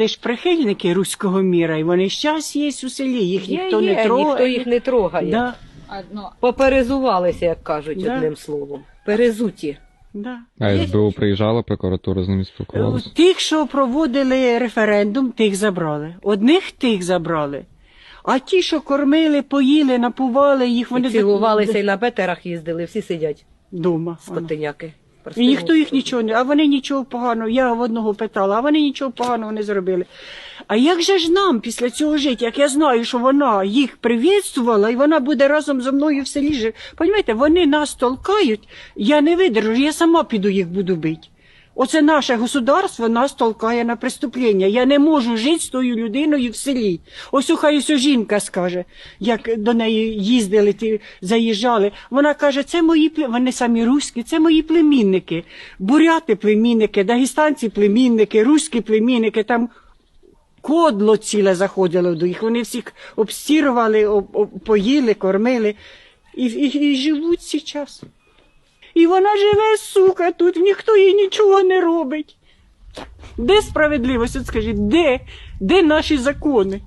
Вони ж прихильники руського міра, і вони щас є у селі, їх Є, ніхто є, не трогає. ніхто їх не трогає. Да, Поперезувалися, як кажуть Да. одним словом. Перезуті. да. А СБУ приїжджала, прокуратура з ними спілкувалася. Тих, що проводили референдум, тих забрали. Одних тих забрали. А ті, що кормили, поїли, напували, їх вони Вони цілувалися і на бетерах їздили, всі сидять, дома. скотиняки. І ніхто їх нічого не, а вони нічого поганого. Я в одного питала, а вони нічого поганого не зробили. А як же ж нам після цього жити, як я знаю, що вона їх привітствувала, і вона буде разом зі мною в селі жити. Понімаєте, вони нас толкають, я не видержу, я сама піду їх буду бити. Оце наше государство нас толкає на преступлення. Я не можу жити з тою людиною в селі. Ось хай жінка скаже, як до неї їздили, ті, заїжджали. Вона каже, це мої вони самі руські, це мої племінники. Буряти племінники, дагестанці племінники, руські племінники, там кодло ціле заходило до їх. Вони всіх обстірували, об, об- поїли, кормили і, і, і живуть зараз. І вона живе, сука, тут ніхто їй нічого не робить. Де справедливість? От скажіть, де? Де наші закони?